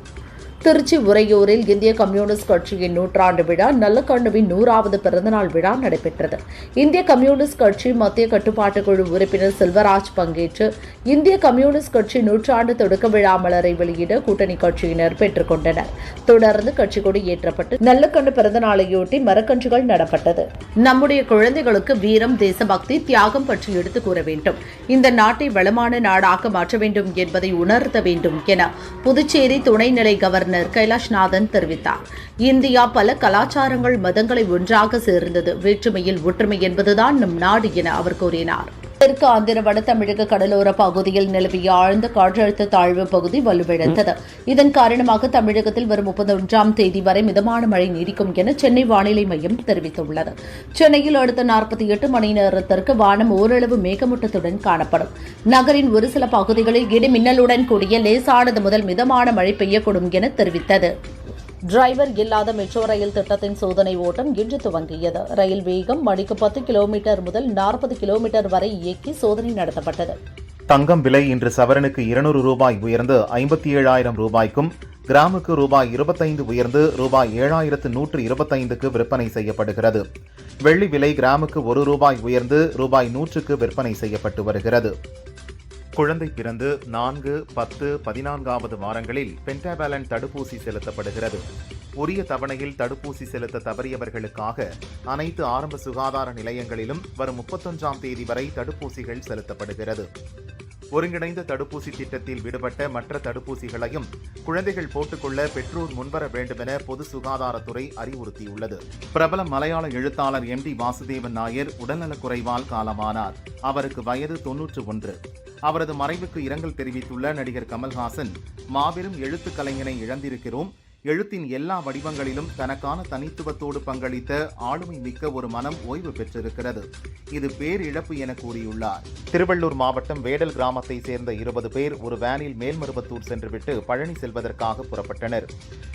திருச்சி உறையூரில் இந்திய கம்யூனிஸ்ட் கட்சியின் நூற்றாண்டு விழா நல்லக்கண்ணுவின் நூறாவது பிறந்தநாள் விழா நடைபெற்றது. இந்திய கம்யூனிஸ்ட் கட்சி மத்திய கட்டுப்பாட்டு குழு உறுப்பினர் செல்வராஜ் பங்கேற்று இந்திய கம்யூனிஸ்ட் கட்சி நூற்றாண்டு தொடக்க விழா மலரை வெளியிட கூட்டணி கட்சியினர் பெற்றுக்கொண்டனர் தொடர்ந்து கட்சி கொடி ஏற்றப்பட்டு நல்லக்கண்ணு பிறந்த நாளையொட்டி மரக்கன்றுகள் நடப்பட்டது. நம்முடைய குழந்தைகளுக்கு வீரம் தேசபக்தி தியாகம் பற்றி எடுத்துக் கூற வேண்டும். இந்த நாட்டை வளமான நாடாக மாற்ற வேண்டும் என்பதை உணர்த்த வேண்டும் என புதுச்சேரி துணைநிலை கவர்னர் ஆளுநர் கைலாஷ்நாதன் தெரிவித்தார். இந்தியா பல கலாச்சாரங்கள் மதங்களை ஒன்றாக சேர்ந்தது. வேற்றுமையில் ஒற்றுமை என்பதுதான் நம் நாடு என அவர் கூறினார். தெற்கு ஆந்திர வட தமிழக கடலோர பகுதியில் நிலவிய ஆழ்ந்த காற்றழுத்த தாழ்வு பகுதி வலுவிழந்தது. இதன் காரணமாக தமிழகத்தில் வரும் முப்பத்தொன்றாம் தேதி வரை மிதமான மழை நீடிக்கும் என சென்னை வானிலை மையம் தெரிவித்துள்ளது. சென்னையில் அடுத்த நாற்பத்தி எட்டு மணி நேரத்திற்கு வானம் ஓரளவு மேகமூட்டத்துடன் காணப்படும். நகரின் ஒரு சில பகுதிகளில் இடி மின்னலுடன் கூடிய லேசானது முதல் மிதமான மழை பெய்யக்கூடும் என தெரிவித்தது. டிரைவர் இல்லாத மெட்ரோ ரயில் திட்டத்தின் சோதனை ஓட்டம் இன்று துவங்கியது. ரயில் வேகம் மணிக்கு பத்து கிலோமீட்டர் முதல் நாற்பது கிலோமீட்டர் வரை இயக்கி சோதனை நடத்தப்பட்டது. தங்கம் விலை இன்று சவரனுக்கு இருநூறு ரூபாய் உயர்ந்து ஐம்பத்தி ஏழாயிரம் ரூபாய்க்கும் கிராமுக்கு ரூபாய் இருபத்தைந்து உயர்ந்து ரூபாய் ஏழாயிரத்து நூற்று இருபத்தைந்துக்கு விற்பனை செய்யப்படுகிறது. வெள்ளி விலை கிராமுக்கு ஒரு ரூபாய் உயர்ந்து ரூபாய் நூற்றுக்கு விற்பனை செய்யப்பட்டு வருகிறது. குழந்தை பிறந்து நான்கு பத்து பதினான்காவது வாரங்களில் பென்டாபாலன் தடுப்பூசி செலுத்தப்படுகிறது. உரிய தவணையில் தடுப்பூசி செலுத்த தவறியவர்களுக்காக அனைத்து ஆரம்ப சுகாதார நிலையங்களிலும் வரும் முப்பத்தொன்றாம் தேதி வரை தடுப்பூசிகள் செலுத்தப்படுகிறது. ஒருங்கிணைந்த தடுப்பூசி திட்டத்தில் விடுபட்ட மற்ற தடுப்பூசிகளையும் குழந்தைகள் போட்டுக்கொள்ள பெற்றோர் முன்வர வேண்டுமென பொது சுகாதாரத்துறை அறிவுறுத்தியுள்ளது. பிரபல மலையாள எழுத்தாளர் எம் டி வாசுதேவன் நாயர் உடல்நலக்குறைவால் காலமானார். அவருக்கு வயது தொன்னூற்று ஒன்று. அவரது மறைவுக்கு இரங்கல் தெரிவித்துள்ள நடிகர் கமல்ஹாசன் மாபெரும் எழுத்துக் கலைஞனை இழந்திருக்கிறோம். எழுத்தின் எல்லா வடிவங்களிலும் தனக்கான தனித்துவத்தோடு பங்களித்த ஆளுமை மிக்க ஒரு மனம் ஓய்வு பெற்றிருக்கிறது. இது பேரிழப்பு என கூறியுள்ளார். திருவள்ளூர் மாவட்டம் வேடல் கிராமத்தை சேர்ந்த இருபது பேர் ஒரு வேனில் மேல்மருவத்தூர் சென்றுவிட்டு பழனி செல்வதற்காக புறப்பட்டனர்.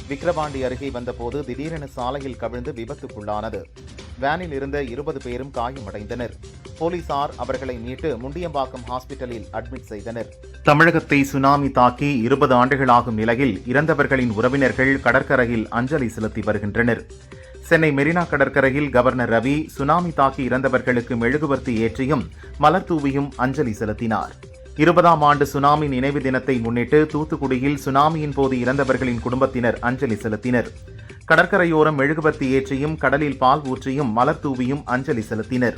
விக்கிரவாண்டி அருகே வந்தபோது திடீரென சாலையில் கவிழ்ந்து விபத்துக்குள்ளானது. வேனில் இருந்த இருபது பேரும் காயமடைந்தனர். போலீசார் அவர்களை மீட்டு முண்டியம்பாக்கம் ஹாஸ்பிட்டலில் அட்மிட் செய்தனர். தமிழகத்தை சுனாமி தாக்கி இருபது ஆண்டுகளாகும் நிலையில் இறந்தவர்களின் உறவினர்கள் கடற்கரையில் அஞ்சலி செலுத்தி வருகின்றனர். சென்னை மெரினா கடற்கரையில் கவர்னர் ரவி சுனாமி தாக்கி இறந்தவர்களுக்கு மெழுகுவர்த்தி ஏற்றியும் மலர் தூவியும் அஞ்சலி செலுத்தினார். இருபதாம் ஆண்டு சுனாமி நினைவு தினத்தை முன்னிட்டு தூத்துக்குடியில் சுனாமியின் போது இறந்தவர்களின் குடும்பத்தினர் அஞ்சலி செலுத்தினர். கடற்கரையோரம் மெழுகுபத்தி ஏற்றியும் கடலில் பால் ஊற்றியும் மலர் தூவியும் அஞ்சலி செலுத்தினர்.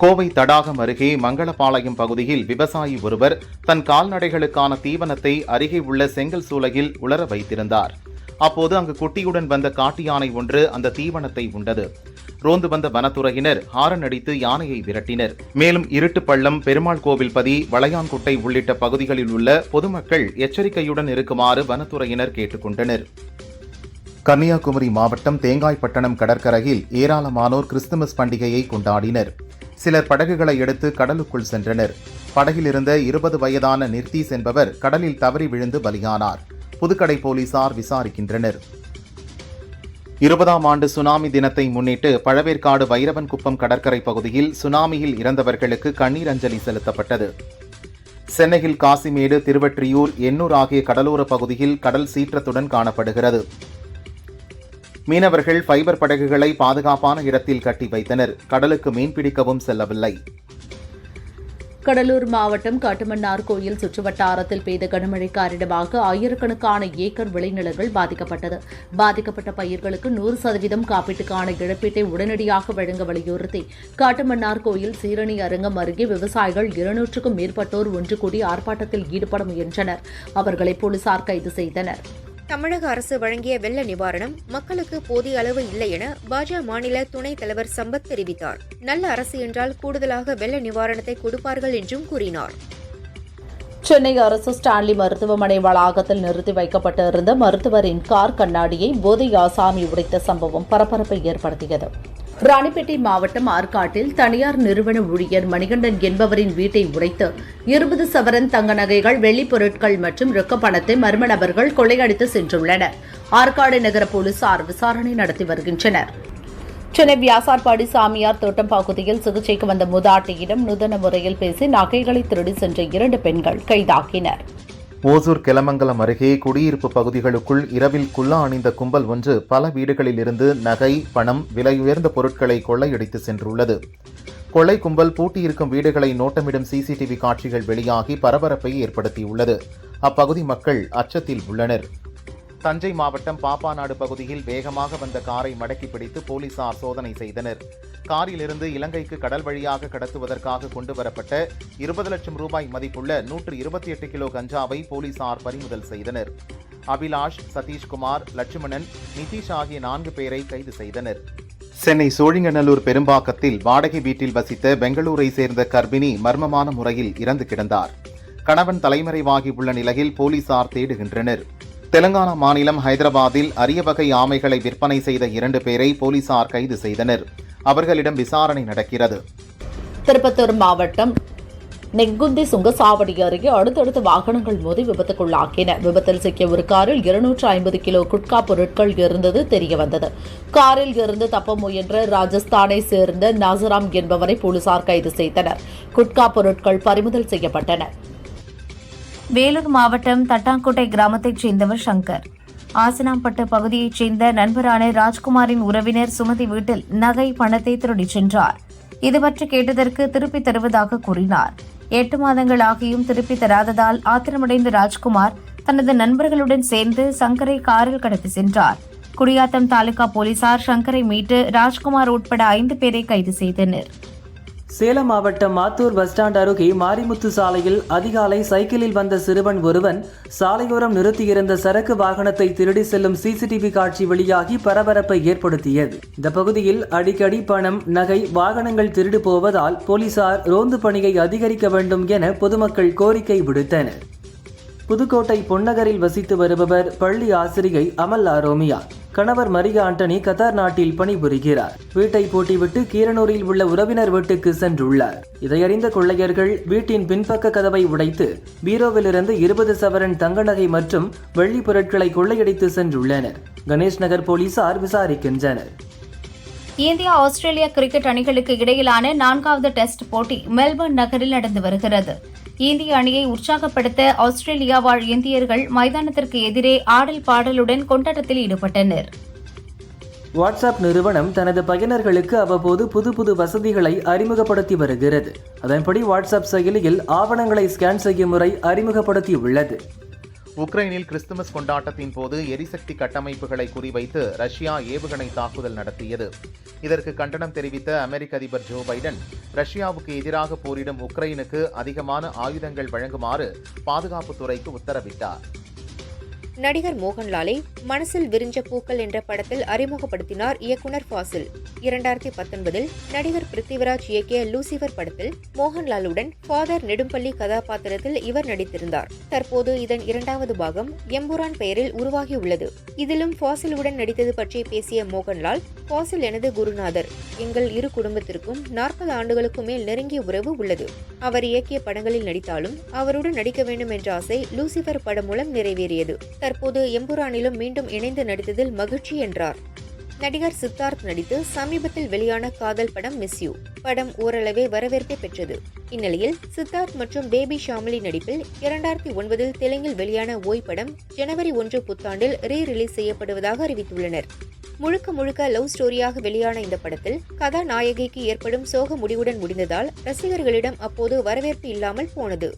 கோவை தடாகம் அருகே மங்களபாளையம் பகுதியில் விவசாயி ஒருவர் தன் கால்நடைகளுக்கான தீவனத்தை அருகே உள்ள செங்கல் சூளையில் உலர வைத்திருந்தார். அப்போது அங்கு குட்டியுடன் வந்த காட்டு யானை ஒன்று அந்த தீவனத்தை உண்டது. ரோந்து வந்த வனத்துறையினர் ஹாரன் அடித்து யானையை விரட்டினர். மேலும் இருட்டுப்பள்ளம் பெருமாள் கோவில்பதி வளையான்குட்டை உள்ளிட்ட பகுதிகளில் உள்ள பொதுமக்கள் எச்சரிக்கையுடன் இருக்குமாறு வனத்துறையினர் கேட்டுக்கொண்டனர் கன்னியாகுமரி மாவட்டம் தேங்காய்பட்டணம் கடற்கரையில் ஏராளமானோர் கிறிஸ்துமஸ் பண்டிகையை கொண்டாடினர். சிலர் படகுகளை எடுத்து கடலுக்குள் சென்றனர். படகில் இருந்த இருபது வயதான நிர்தீஸ் என்பவர் கடலில் தவறி விழுந்து பலியானார். புதுக்கடை போலீசார் விசாரிக்கின்றனர். இருபதாம் ஆண்டு சுனாமி தினத்தை முன்னிட்டு பழவேற்காடு வைரவன் குப்பம் கடற்கரை பகுதியில் சுனாமியில் இறந்தவர்களுக்கு கண்ணீர் அஞ்சலி செலுத்தப்பட்டது. சென்னையில் காசிமேடு திருவற்றியூர் எண்ணூர் ஆகிய கடலோர பகுதியில் கடல் சீற்றத்துடன் காணப்படுகிறது. மீனவர்கள் ஃபைபர் படகுகளை பாதுகாப்பான இடத்தில் கட்டி வைத்தனர். கடலுக்கு மீன்பிடிக்கவும் செல்லவில்லை. கடலூர் மாவட்டம் காட்டுமன்னார் கோயில் சுற்றுவட்டாரத்தில் பெய்த கனமழை காரணமாக ஆயிரக்கணக்கான ஏக்கர் விளைநிலங்கள் பாதிக்கப்பட்டது. பாதிக்கப்பட்ட பயிர்களுக்கு நூறு சதவீதம் காப்பீட்டுக்கான இழப்பீட்டை உடனடியாக வழங்க வலியுறுத்தி காட்டுமன்னார் கோயில் சீரணி அரங்கம் அருகே விவசாயிகள் இருநூற்றுக்கும் மேற்பட்டோர் ஒன்று கூடி ஆர்ப்பாட்டத்தில் ஈடுபட முயன்றனர். அவர்களை போலீசார் கைது செய்தனர். தமிழக அரசு வழங்கிய வெள்ள நிவாரணம் மக்களுக்கு போதிய அளவு இல்லை என பாஜக மாநில துணைத் தலைவர் சம்பத் தெரிவித்தார். நல்ல அரசு என்றால் கூடுதலாக வெள்ள நிவாரணத்தை கொடுப்பார்கள் என்றும் கூறினார். சென்னை அரசு ஸ்டான்லி மருத்துவமனை வளாகத்தில் நிறுத்தி வைக்கப்பட்டிருந்த மருத்துவரின் கார் கண்ணாடியை போதை ஆசாமி உடைத்த சம்பவம் பரபரப்பை ஏற்படுத்தியது. ராணிப்பேட்டை மாவட்டம் ஆற்காட்டில் தனியார் நிறுவன ஊழியர் மணிகண்டன் என்பவரின் வீட்டை உடைத்து இருபது சவரன் தங்க நகைகள் வெள்ளிப் பொருட்கள் மற்றும் ரொக்க பணத்தை மர்ம நபர்கள் கொள்ளையடித்து சென்றுள்ளனர். ஆற்காடு நகர போலீசார் விசாரணை நடத்தி வருகின்றனர். சென்னை வியாசார்பாடி சாமியார் தோட்டம் பகுதியில் சிகிச்சைக்கு வந்த மூதாட்டியிடம் நூதன முறையில் பேசி நகைகளை திருடி சென்ற இரண்டு பெண்கள் கைதாகினர். ஓசூர் கெலமங்கலம் அருகே குடியிருப்பு பகுதிகளுக்குள் இரவில் குல்லா அணிந்த கும்பல் ஒன்று பல வீடுகளில் இருந்து நகை பணம் விலையுயர்ந்த பொருட்களை கொள்ளையடித்து சென்றுள்ளது. கொள்ளை கும்பல் பூட்டியிருக்கும் வீடுகளை நோட்டமிடும் சிசிடிவி காட்சிகள் வெளியாகி பரபரப்பை ஏற்படுத்தியுள்ளது. அப்பகுதி மக்கள் அச்சத்தில் உள்ளனர். தஞ்சை மாவட்டம் பாப்பாநாடு பகுதியில் வேகமாக வந்த காரை மடக்கி பிடித்து போலீசார் சோதனை செய்தனர். காரிலிருந்து இலங்கைக்கு கடல் வழியாக கடத்துவதற்காக கொண்டு வரப்பட்ட இருபது லட்சம் ரூபாய் மதிப்புள்ள நூற்று இருபத்தி எட்டு கிலோ கஞ்சாவை போலீசார் பறிமுதல் செய்தனர். அபிலாஷ் சதீஷ்குமார் லட்சுமணன் நிதிஷ் ஆகிய நான்கு பேரை கைது செய்தனர். சென்னை சோழிங்கநல்லூர் பெரும்பாக்கத்தில் வாடகை வீட்டில் வசித்த பெங்களூரை சேர்ந்த கர்ப்பிணி மர்மமான முறையில் இறந்து கிடந்தார். கணவன் தலைமறைவாகி உள்ள நிலையில் போலீசார் தேடுகின்றனர். தெலங்கானா மாநிலம் ஹைதராபாத்தில் அரிய வகை ஆமைகளை விற்பனை செய்த இரண்டு பேரை போலீசார் கைது செய்தனர். அவர்களிடம் விசாரணை நடக்கிறது. திருப்பத்தூர் மாவட்டம் நெங்குந்தி சுங்கசாவடி அருகே அடுத்தடுத்து வாகனங்கள் மோதி விபத்துக்குள்ளாக்கின. விபத்தில் சிக்கிய ஒரு காரில் இருநூற்று ஐம்பது கிலோ குட்கா பொருட்கள் இருந்தது தெரியவந்தது. காரில் இருந்து தப்ப முயன்ற ராஜஸ்தானை சேர்ந்த நாசராம் என்பவரை போலீசார் கைது செய்தனர். குட்கா பொருட்கள் பறிமுதல் செய்யப்பட்டன. வேலூர் மாவட்டம் தட்டாங்குட்டை கிராமத்தைச் சேர்ந்தவர் சங்கர். ஆசனாம்பட்டு பகுதியைச் சேர்ந்த நண்பரான ராஜ்குமாரின் உறவினர் சுமதி வீட்டில் நகை பணத்தை திருடிச் சென்றார். இது பற்றி கேட்டதற்கு திருப்பித் தருவதாக கூறினார். எட்டு மாதங்கள் ஆகியும் திருப்பித் தராததால் ஆத்திரமடைந்த ராஜ்குமார் தனது நண்பர்களுடன் சேர்ந்து சங்கரை காரில் கடத்தி சென்றார். குடியாத்தம் தாலுகா போலீசார் சங்கரை மீட்டு ராஜ்குமார் உட்பட ஐந்து பேரை கைது செய்தனர். சேலம் மாவட்டம் மாத்தூர் பஸ் ஸ்டாண்ட் அருகே மாரிமுத்து சாலையில் அதிகாலை சைக்கிளில் வந்த சிறுவன் ஒருவன் சாலையோரம் நிறுத்தியிருந்த சரக்கு வாகனத்தை திருடி செல்லும் சிசிடிவி காட்சி வெளியாகி பரபரப்பை ஏற்படுத்தியது. இந்த பகுதியில் அடிக்கடி பணம் நகை வாகனங்கள் திருடு போவதால் போலீசார் ரோந்து பணியை அதிகரிக்க வேண்டும் என பொதுமக்கள் கோரிக்கை விடுத்தனர். புதுக்கோட்டை பொன்னகரில் வசித்து வருபவர் பள்ளி ஆசிரியை அமல் ஆரோமியா. கணவர் மரியா ஆண்டனி கத்தார் நாட்டில் பணிபுரிகிறார். வீட்டை பூட்டிவிட்டு கீரனூரில் உள்ள உறவினர் வீட்டுக்கு சென்றுள்ளார். இதையறிந்த கொள்ளையர்கள் வீட்டின் பின்பக்க கதவை உடைத்து பீரோவிலிருந்து இருபது சவரன் தங்க நகை மற்றும் வெள்ளி பொருட்களை கொள்ளையடித்து சென்றுள்ளனர். கணேஷ் நகர் போலீசார் விசாரிக்கின்றனர். இந்தியா ஆஸ்திரேலியா கிரிக்கெட் அணிகளுக்கு இடையிலான நான்காவது டெஸ்ட் போட்டி மெல்பர்ன் நகரில் நடந்து வருகிறது. இந்திய அணியை உற்சாகப்படுத்த ஆஸ்திரேலியா வாழ் இந்தியர்கள் மைதானத்திற்கு எதிரே ஆடல் பாடலுடன் கொண்டாட்டத்தில் ஈடுபட்டனர். வாட்ஸ்அப் நிறுவனம் தனது பயனர்களுக்கு அவ்வப்போது புது புது வசதிகளை அறிமுகப்படுத்தி வருகிறது. அதன்படி வாட்ஸ்அப் செயலியில் ஆவணங்களை ஸ்கேன் செய்யும் முறை அறிமுகப்படுத்தியுள்ளது. உக்ரைனில் கிறிஸ்துமஸ் கொண்டாட்டத்தின் போது எரிசக்தி கட்டமைப்புகளை குறிவைத்து ரஷ்யா ஏவுகணை தாக்குதல் நடத்தியது. இதற்கு கண்டனம் தெரிவித்த அமெரிக்க அதிபர் ஜோ பைடன் ரஷ்யாவுக்கு எதிராக போரிடும் உக்ரைனுக்கு அதிகமான ஆயுதங்கள் வழங்குமாறு பாதுகாப்புத்துறைக்கு உத்தரவிட்டார். நடிகர் மோகன்லாலை மனசில் விரிஞ்ச பூக்கள் என்ற படத்தில் அறிமுகப்படுத்தினார் இயக்குனர் ஃபாசில். இரண்டாயிரத்தி பத்தொன்பதில் நடிகர் பிருத்திவிராஜ் இயக்கிய லூசிபர் படத்தில் மோகன்லாலுடன் ஃபாதர் நெடும்பள்ளி கதாபாத்திரத்தில் இவர் நடித்திருந்தார். தற்போது இதன் இரண்டாவது பாகம் எம்புரான் பெயரில் உருவாகியுள்ளது. இதிலும் ஃபாசிலுடன் நடித்தது பற்றி பேசிய மோகன்லால் ஃபாசில் எனது குருநாதர். எங்கள் இரு குடும்பத்திற்கும் நாற்பது ஆண்டுகளுக்கு மேல் நெருங்கிய உறவு உள்ளது. அவர் இயக்கிய படங்களில் நடித்தாலும் அவருடன் நடிக்க வேண்டும் என்ற ஆசை லூசிபர் படம் மூலம் நிறைவேறியது. தற்போது எம்புரானிலும் மீண்டும் இணைந்து நடித்ததில் மகிழ்ச்சி என்றார். நடிகர் சித்தார்த் நடித்து சமீபத்தில் வெளியான காதல் படம் மிஸ் யூ படம் ஓரளவே வரவேற்பை பெற்றது. இந்நிலையில் சித்தார்த் மற்றும் பேபி ஷாமிலி நடிப்பில் இரண்டாயிரத்தி ஒன்பதில் தெலுங்கில் வெளியான ஓய் படம் ஜனவரி ஒன்று புத்தாண்டில் ரீ ரிலீஸ் செய்யப்படுவதாக அறிவித்துள்ளனர். முழுக்க முழுக்க லவ் ஸ்டோரியாக வெளியான இந்த படத்தில் கதாநாயகிக்கு ஏற்படும் சோக முடிவுடன் முடிந்ததால் ரசிகர்களிடம் அப்போது வரவேற்பு இல்லாமல் போனது.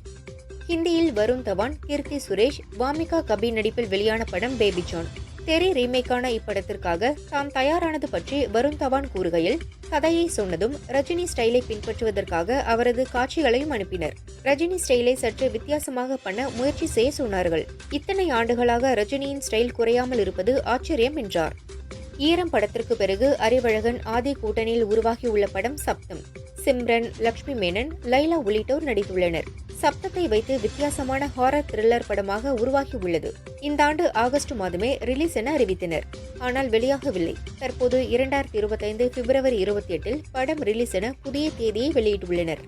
ஹிந்தியில் வருண் தவான் கீர்த்தி சுரேஷ் வாமிகா கபி நடிப்பில் வெளியான படம் பேபி ஜான் தெரி ரீமேக்கான இப்படத்திற்காக தாம் தயாரானது பற்றி வருண் தவான் கூறுகையில் கதையை சொன்னதும் ரஜினி ஸ்டைலை பின்பற்றுவதற்காக அவரது காட்சிகளையும் அனுப்பினர். ரஜினி ஸ்டைலை சற்று வித்தியாசமாக பண்ண முயற்சி செய்ய சொன்னார்கள். இத்தனை ஆண்டுகளாக ரஜினியின் ஸ்டைல் குறையாமல் இருப்பது ஆச்சரியம் என்றார். ஈரம் படத்திற்கு பிறகு அறிவழகன் ஆதி கூட்டணியில் உருவாகியுள்ள படம் சப்தம். சிம்ரன் லக்ஷ்மி மேனன் லைலா உள்ளிட்டோர் நடித்துள்ளனர். சப்தத்தை வைத்து வித்தியாசமான ஹாரர் த்ரில்லர் படமாக உருவாகியுள்ளது. இந்த ஆண்டு ஆகஸ்ட் மாதமே ரிலீஸ் என அறிவித்தனர். ஆனால் வெளியாகவில்லை. தற்போது இரண்டாயிரத்தி இருபத்தைந்து பிப்ரவரி இருபத்தி எட்டில் படம் ரிலீஸ் என புதிய தேதியை வெளியிட்டுள்ளனர்.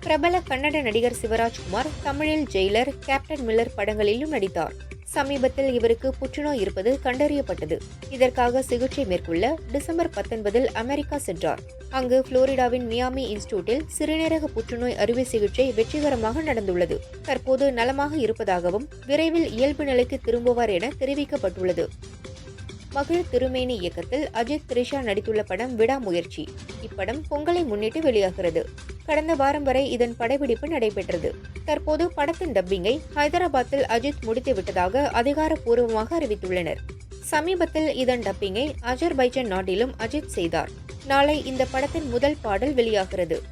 பிரபல கன்னட நடிகர் சிவராஜ்குமார் தமிழில் ஜெயிலர் கேப்டன் மில்லர் படங்களிலும் நடித்தார். சமீபத்தில் இவருக்கு புற்றுநோய் இருப்பது கண்டறியப்பட்டது. இதற்காக சிகிச்சை மேற்கொள்ள டிசம்பர் பத்தொன்பதில் அமெரிக்கா சென்றார். அங்கு புளோரிடாவின் மியாமி இன்ஸ்டியூட்டில் சிறுநீரக புற்றுநோய் அறுவை சிகிச்சை வெற்றிகரமாக நடந்துள்ளது. தற்போது நலமாக இருப்பதாகவும் விரைவில் இயல்பு நிலைக்கு திரும்புவார் என தெரிவிக்கப்பட்டுள்ளது. மகிழ் திருமேனி இயக்கத்தில் அஜித் த்ரிஷா நடித்துள்ள படம் விடாமுயற்சி இப்படம் பொங்கலை முன்னிட்டு வெளியாகிறது. கடந்த வாரம் வரை இதன் படப்பிடிப்பு நடைபெற்றது. தற்போது படத்தின் டப்பிங்கை ஹைதராபாத்தில் அஜித் முடித்து விட்டதாக அதிகாரப்பூர்வமாக அறிவித்துள்ளனர். சமீபத்தில் இதன் டப்பிங்கை அஜர்பைஜன் நாட்டிலும் அஜித் செய்தார். நாளை இந்த படத்தின் முதல் பாடல் வெளியாகிறது.